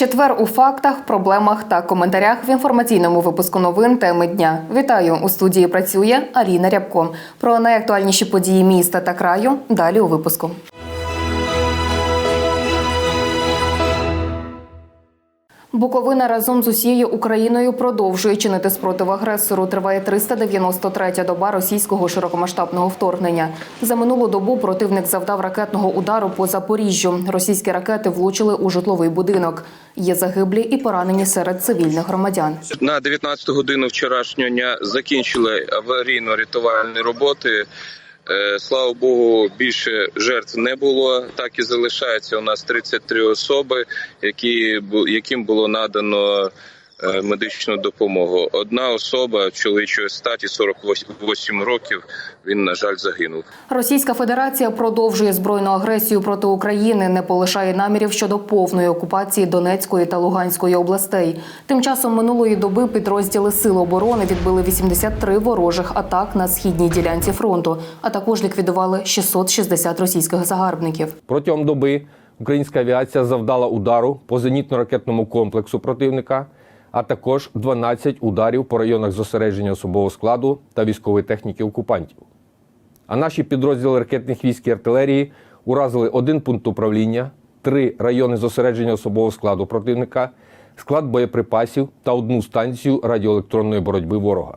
Четвер у фактах, проблемах та коментарях в інформаційному випуску новин теми дня. Вітаю у студії. Працює Аліна Рябко. Про найактуальніші події міста та краю далі у випуску. Буковина разом з усією Україною продовжує чинити спротив агресору. Триває 393-я доба російського широкомасштабного вторгнення. За минулу добу противник завдав ракетного удару по Запоріжжю. Російські ракети влучили у житловий будинок. Є загиблі і поранені серед цивільних громадян. На 19 годину вчорашнього дня закінчили аварійно-рятувальні роботи. Е, Слава Богу, більше жертв не було. Так і залишається у нас 33 особи, які яким було надано медичну допомогу. Одна особа чоловічої статі 48 років. Він на жаль загинув. Російська Федерація продовжує збройну агресію проти України, не полишає намірів щодо повної окупації Донецької та Луганської областей. Тим часом минулої доби підрозділи Сил оборони відбили 83 ворожих атак на східній ділянці фронту, а також ліквідували 660 російських загарбників. Протягом доби українська авіація завдала удару по зенітно-ракетному комплексу противника, а також 12 ударів по районах зосередження особового складу та військової техніки окупантів. А наші підрозділи ракетних військ і артилерії уразили один пункт управління, три райони зосередження особового складу противника, склад боєприпасів та одну станцію радіоелектронної боротьби ворога.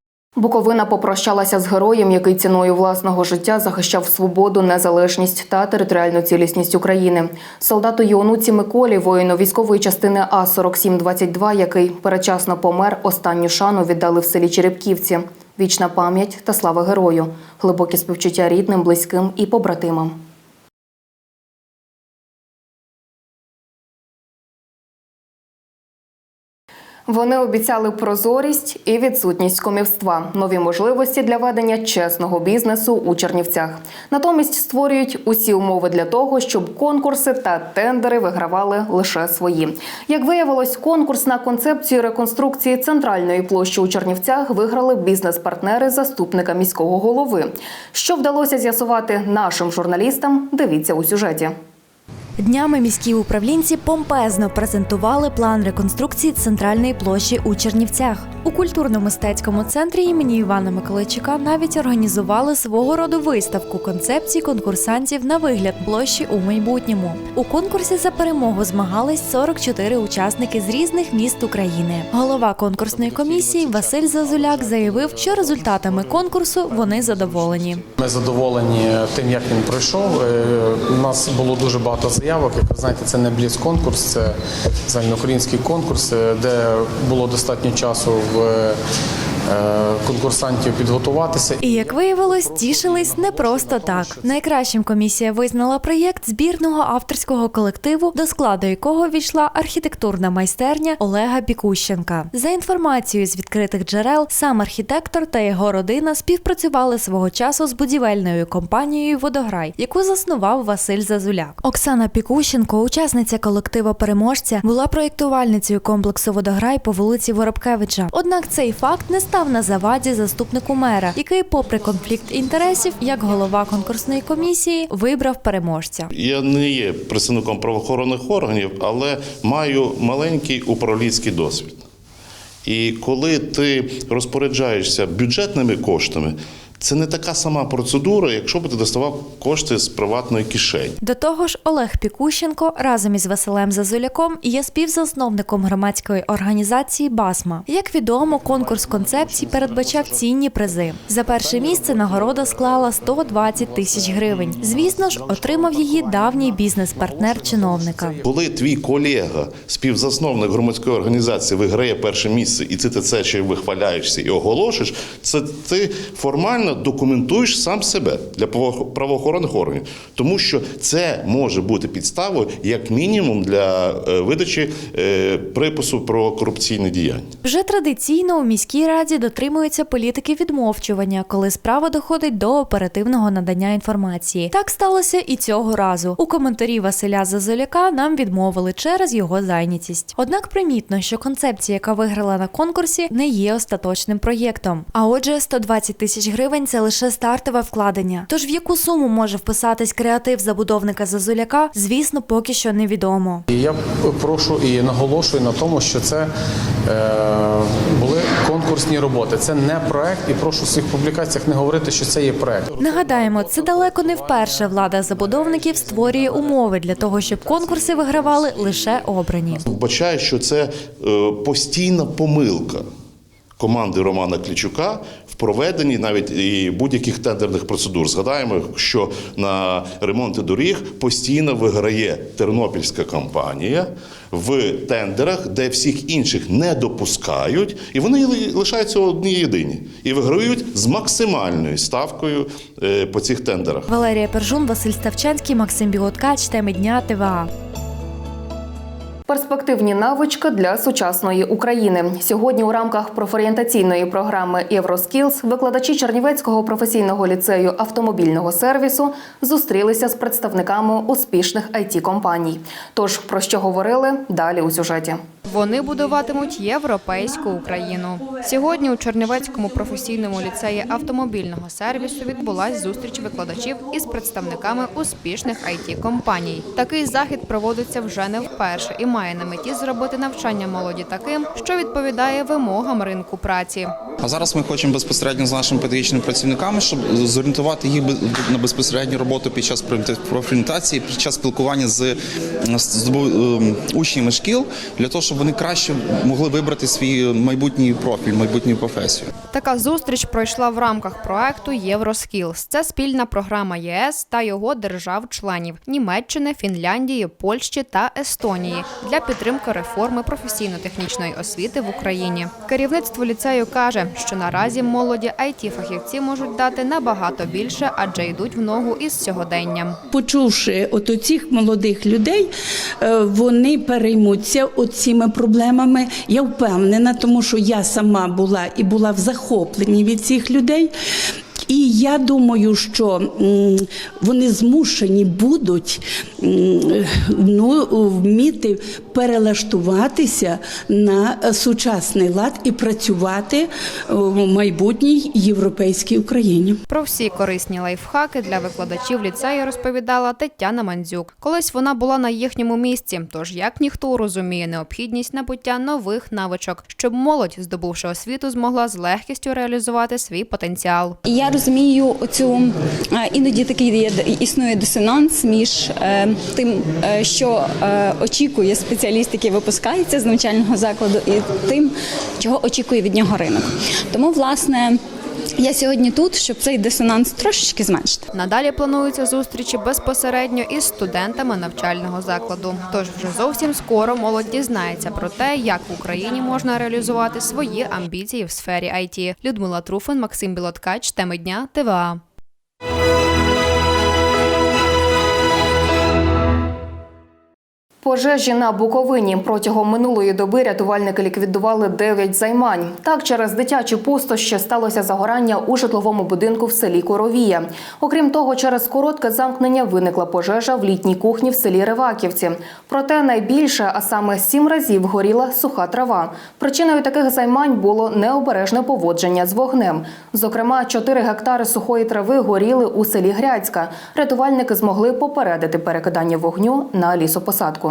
Буковина попрощалася з героєм, який ціною власного життя захищав свободу, незалежність та територіальну цілісність України. Солдату і онуці Миколі, воїну військової частини А 4722 який передчасно помер, останню шану віддали в селі Черепківці. Вічна пам'ять та слава герою, глибокі співчуття рідним, близьким і побратимам. Вони обіцяли прозорість і відсутність комівства, нові можливості для ведення чесного бізнесу у Чернівцях. Натомість створюють усі умови для того, щоб конкурси та тендери вигравали лише свої. Як виявилось, конкурс на концепцію реконструкції центральної площі у Чернівцях виграли бізнес-партнери заступника міського голови. Що вдалося з'ясувати нашим журналістам? Дивіться у сюжеті. Днями міські управлінці помпезно презентували план реконструкції центральної площі у Чернівцях. У культурно-мистецькому центрі імені Івана Миколайчука навіть організували свого роду виставку концепцій конкурсантів на вигляд площі у майбутньому. У конкурсі за перемогу змагались 44 учасники з різних міст України. Голова конкурсної комісії Василь Зазуляк заявив, що результатами конкурсу вони задоволені. Ми задоволені тим, як він пройшов. Е, У нас було дуже багато заявок. Як ви знаєте, це не бліц-конкурс, це загальноукраїнський конкурс, е, де було достатньо часу в е, конкурсантів підготуватися. І як виявилось, тішились не просто так. Найкращим комісія визнала проєкт збірного авторського колективу, до складу якого війшла архітектурна майстерня Олега Пікущенка. За інформацією з відкритих джерел, сам архітектор та його родина співпрацювали свого часу з будівельною компанією Водограй, яку заснував Василь Зазуляк. Оксана Пікущенко, учасниця колективу переможця, була проєктувальницею комплексу Водограй по вулиці Воробкевича. Однак цей факт не став на заваді заступнику мера, який, попри конфлікт інтересів, як голова конкурсної комісії, вибрав переможця. Я не є представником правоохоронних органів, але маю маленький управлінський досвід. І коли ти розпоряджаєшся бюджетними коштами, це не така сама процедура, якщо б ти доставав кошти з приватної кишені. До того ж, Олег Пікущенко разом із Василем Зазуляком є співзасновником громадської організації Басма. Як відомо, конкурс концепцій передбачав цінні призи. За перше місце нагорода склала 120 тисяч гривень. Звісно ж, отримав її давній бізнес-партнер чиновника. Коли твій колега, співзасновник громадської організації, виграє перше місце, і ти це ще вихваляєшся і оголошуєш, це ти формально документуєш сам себе для право- правоохоронних органів, тому що це може бути підставою як мінімум для е, видачі е, припису про корупційне діяння. Вже традиційно у міській раді дотримуються політики відмовчування, коли справа доходить до оперативного надання інформації. Так сталося і цього разу. У коментарі Василя Зазоляка нам відмовили через його зайнятість. Однак примітно, що концепція, яка виграла на конкурсі, не є остаточним проєктом. А отже, 120 тисяч гривень це лише стартове вкладення. Тож в яку суму може вписатись креатив забудовника Зазоляка, звісно, поки що невідомо. Я прошу і наголошую на тому, що це е, були конкурсні роботи. Це не проект, і прошу в своїх публікаціях не говорити, що це є проект. Нагадаємо, це далеко не вперше влада забудовників створює умови для того, щоб конкурси вигравали лише обрані. Вбачаю, що це е, постійна помилка команди Романа Клічука в проведенні навіть і будь-яких тендерних процедур. Згадаємо, що на ремонти доріг постійно виграє тернопільська компанія в тендерах, де всіх інших не допускають, і вони лишаються одні єдині і виграють з максимальною ставкою е, по цих тендерах. Валерія Пержун, Василь Ставчанський, Максим Біготкач, теми дня ТВА. Перспективні навички для сучасної України сьогодні у рамках профорієнтаційної програми Євроскілз викладачі Чернівецького професійного ліцею автомобільного сервісу зустрілися з представниками успішних it компаній Тож про що говорили далі у сюжеті. Вони будуватимуть європейську Україну. Сьогодні у Чернівецькому професійному ліцеї автомобільного сервісу відбулась зустріч викладачів із представниками успішних it компаній Такий захід проводиться вже не вперше і має на меті зробити навчання молоді таким, що відповідає вимогам ринку праці. А зараз ми хочемо безпосередньо з нашими педагогічними працівниками, щоб зорієнтувати їх на безпосередню роботу під час профорієнтації, під час спілкування з, з ем, учнями шкіл, для того, щоб вони краще могли вибрати свій майбутній профіль, майбутню професію. Така зустріч пройшла в рамках проекту Євроскілз. Це спільна програма ЄС та його держав-членів Німеччини, Фінляндії, Польщі та Естонії для підтримки реформи професійно-технічної освіти в Україні. Керівництво ліцею каже, що наразі молоді it фахівці можуть дати набагато більше, адже йдуть в ногу із сьогоденням. Почувши от цих молодих людей, е, вони переймуться цими проблемами. Я впевнена, тому що я сама була і була в захопленні від цих людей. І я думаю, що вони змушені будуть ну, вміти перелаштуватися на сучасний лад і працювати в майбутній європейській Україні. Про всі корисні лайфхаки для викладачів ліцею розповідала Тетяна Мандзюк. Колись вона була на їхньому місці, тож як ніхто розуміє необхідність набуття нових навичок, щоб молодь, здобувши освіту, змогла з легкістю реалізувати свій потенціал. Я розумію оцю е, іноді такий існує дисонанс між е, тим, е, що очікує спеціаліст, який випускається з навчального закладу, і тим, чого очікує від нього ринок. Тому, власне, я сьогодні тут, щоб цей дисонанс трошечки зменшити. Надалі плануються зустрічі безпосередньо із студентами навчального закладу. Тож вже зовсім скоро молодь дізнається про те, як в Україні можна реалізувати свої амбіції в сфері IT. Людмила Труфин, Максим Білоткач, теми дня ТВА. Пожежі на Буковині протягом минулої доби рятувальники ліквідували 9 займань. Так, через дитячі пустощі сталося загорання у житловому будинку в селі Коровія. Окрім того, через коротке замкнення виникла пожежа в літній кухні в селі Реваківці. Проте найбільше, а саме сім разів, горіла суха трава. Причиною таких займань було необережне поводження з вогнем. Зокрема, 4 гектари сухої трави горіли у селі Гряцька. Рятувальники змогли попередити перекидання вогню на лісопосадку.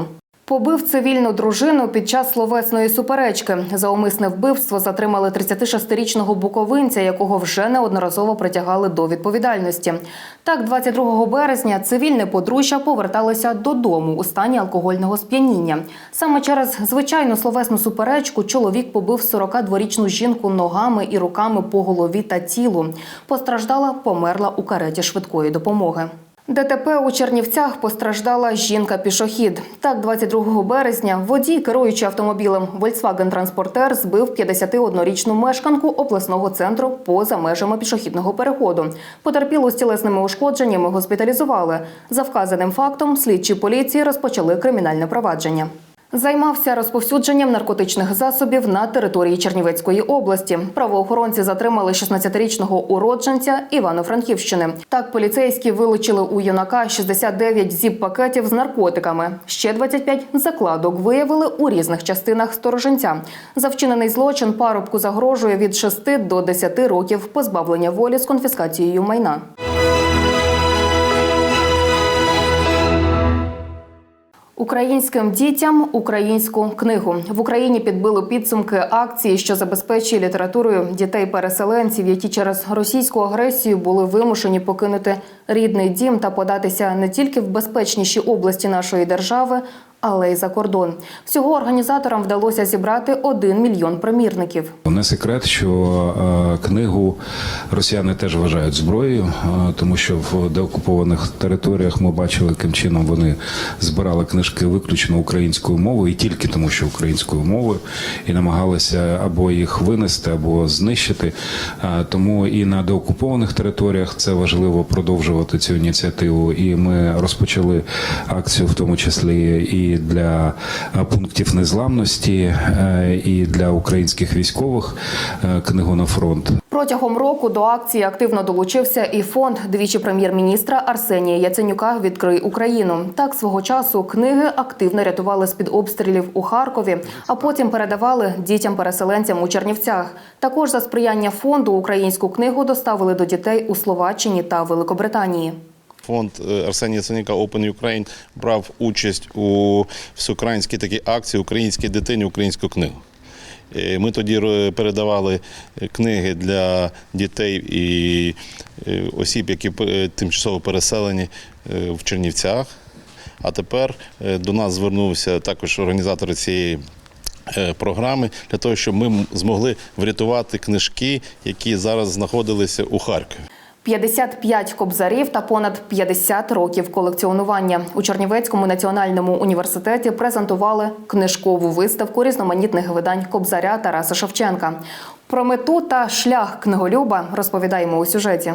Побив цивільну дружину під час словесної суперечки. За умисне вбивство затримали 36-річного буковинця, якого вже неодноразово притягали до відповідальності. Так, 22 березня цивільне подружжя поверталося додому у стані алкогольного сп'яніння. Саме через звичайну словесну суперечку чоловік побив 42-річну жінку ногами і руками по голові та тілу. Постраждала, померла у кареті швидкої допомоги. ДТП у Чернівцях постраждала жінка-пішохід. Так, 22 березня водій, керуючи автомобілем Volkswagen Транспортер, збив 51-річну мешканку обласного центру поза межами пішохідного переходу. Потерпілу з тілесними ушкодженнями госпіталізували. За вказаним фактом слідчі поліції розпочали кримінальне провадження. Займався розповсюдженням наркотичних засобів на території Чернівецької області. Правоохоронці затримали 16-річного уродженця Івано-Франківщини. Так, поліцейські вилучили у юнака 69 зіп-пакетів з наркотиками. Ще 25 закладок виявили у різних частинах стороженця. За вчинений злочин парубку загрожує від 6 до 10 років позбавлення волі з конфіскацією майна. Українським дітям українську книгу. В Україні підбили підсумки акції, що забезпечує літературою дітей-переселенців, які через російську агресію були вимушені покинути рідний дім та податися не тільки в безпечніші області нашої держави, але й за кордон. Всього організаторам вдалося зібрати один мільйон примірників. Не секрет, що е, книгу росіяни теж вважають зброєю, е, тому що в деокупованих територіях ми бачили, яким чином вони збирали книжки виключно українською мовою, і тільки тому, що українською мовою, і намагалися або їх винести, або знищити. Е, Тому і на деокупованих територіях це важливо продовжувати цю ініціативу. І ми розпочали акцію, в тому числі і для е, пунктів незламності, е, і для українських військових е, книгу на фронт. Протягом року до акції активно долучився і фонд двічі прем'єр-міністра Арсенія Яценюка Відкрий Україну. Так свого часу книги активно рятували з під обстрілів у Харкові, а потім передавали дітям-переселенцям у Чернівцях. Також за сприяння фонду українську книгу доставили до дітей у Словаччині та Великобританії. Фонд е, Арсенія Яценюка Open Ukraine брав участь у всеукраїнській такій акції Українській дитині українську книгу. Е, Ми тоді передавали е, книги для дітей і осіб, які тимчасово переселені в Чернівцях. А тепер до нас звернувся також організатори цієї програми для того, щоб ми змогли врятувати книжки, які зараз знаходилися у Харкові. 55 кобзарів та понад 50 років колекціонування у Чернівецькому національному університеті презентували книжкову виставку різноманітних видань кобзаря Тараса Шевченка. Про мету та шлях книголюба розповідаємо у сюжеті.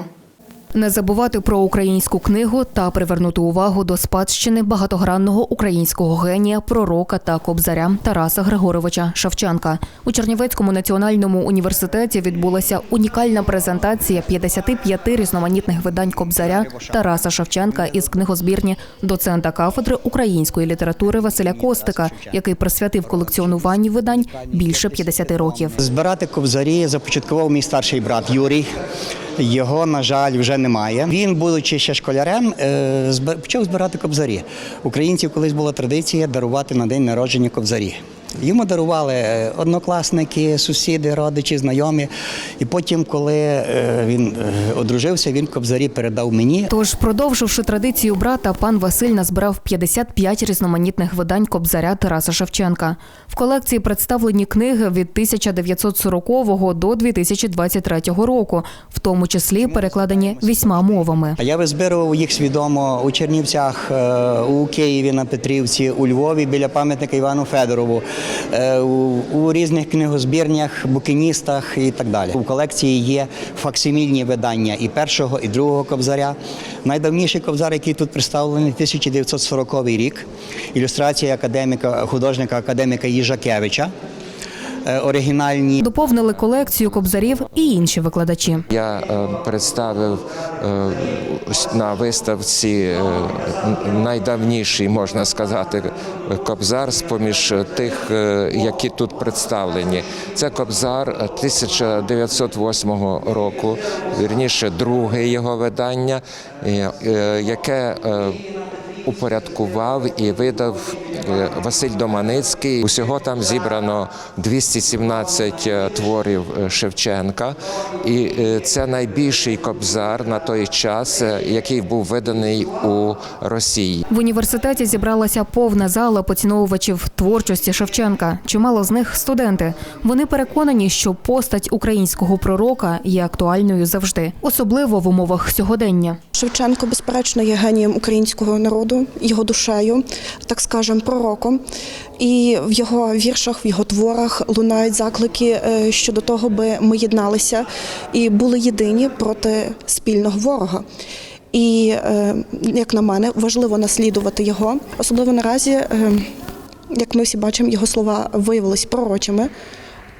Не забувати про українську книгу та привернути увагу до спадщини багатогранного українського генія, пророка та кобзаря Тараса Григоровича Шевченка. У Чернівецькому національному університеті відбулася унікальна презентація 55 різноманітних видань кобзаря Тараса Шевченка із книгозбірні доцента кафедри української літератури Василя Костика, який присвятив колекціонуванню видань більше 50 років. Збирати кобзарі започаткував мій старший брат Юрій. Його, на жаль, вже немає. Він, будучи ще школярем, е, почав збирати кобзарі. Українців колись була традиція дарувати на день народження кобзарі. Йому дарували е, однокласники, сусіди, родичі, знайомі. І потім, коли е, він е, одружився, він кобзарі передав мені. Тож, продовживши традицію брата, пан Василь назбирав 55 різноманітних видань кобзаря Тараса Шевченка. В колекції представлені книги від 1940 до 2023 року, в тому числі перекладені вісьма мовами. Я визбирував їх свідомо у Чернівцях, у Києві на Петрівці, у Львові біля пам'ятника Івану Федорову, у, у різних книгозбірнях, букіністах і так далі. У колекції є факсимільні видання і першого, і другого кобзаря. Найдавніший кобзар, який тут представлений, 1940 рік. Ілюстрація академіка, художника академіка Їжакевича. Е, Оригінальні Доповнили колекцію кобзарів і інші викладачі. Я е, представив е, на виставці найдавніший, можна сказати, кобзар з поміж тих, які тут представлені. Це кобзар 1908 року, вірніше, друге його видання, яке упорядкував і видав Василь Доманицький. Усього там зібрано 217 е, творів е, Шевченка, і е, це найбільший кобзар на той час, е, який був виданий у Росії. В університеті зібралася повна зала поціновувачів творчості Шевченка. Чимало з них студенти. Вони переконані, що постать українського пророка є актуальною завжди, особливо в умовах сьогодення. Шевченко, безперечно, є генієм українського народу, його душею, так скажем, пророком. І в його віршах, в його творах лунають заклики е, щодо того, би ми єдналися і були єдині проти спільного ворога. І, е, як на мене, важливо наслідувати його, особливо наразі, е, як ми всі бачимо, його слова виявилися пророчими.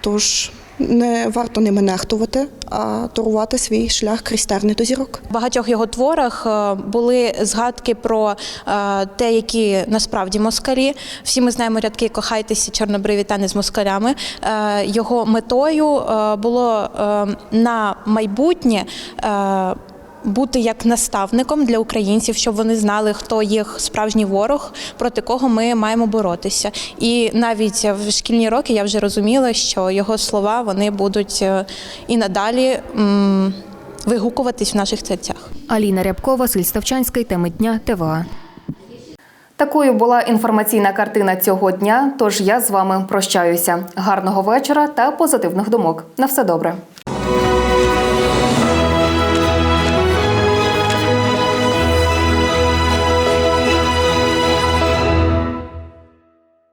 Тож не варто ними нехтувати, а торувати свій шлях крізь терни до зірок. В багатьох його творах е, були згадки про е, те, які насправді москалі. Всі ми знаємо рядки Кохайтеся, чорнобриві та не з москалями. Е, Його метою було на майбутнє. Бути як наставником для українців, щоб вони знали, хто їх справжній ворог, проти кого ми маємо боротися. І навіть в шкільні роки я вже розуміла, що його слова вони будуть е, і надалі вигукуватись в наших серцях. Аліна Рябкова, Василь Ставчанський, теми дня ТВА. Такою була інформаційна картина цього дня. Тож я з вами прощаюся. Гарного вечора та позитивних думок. На все добре.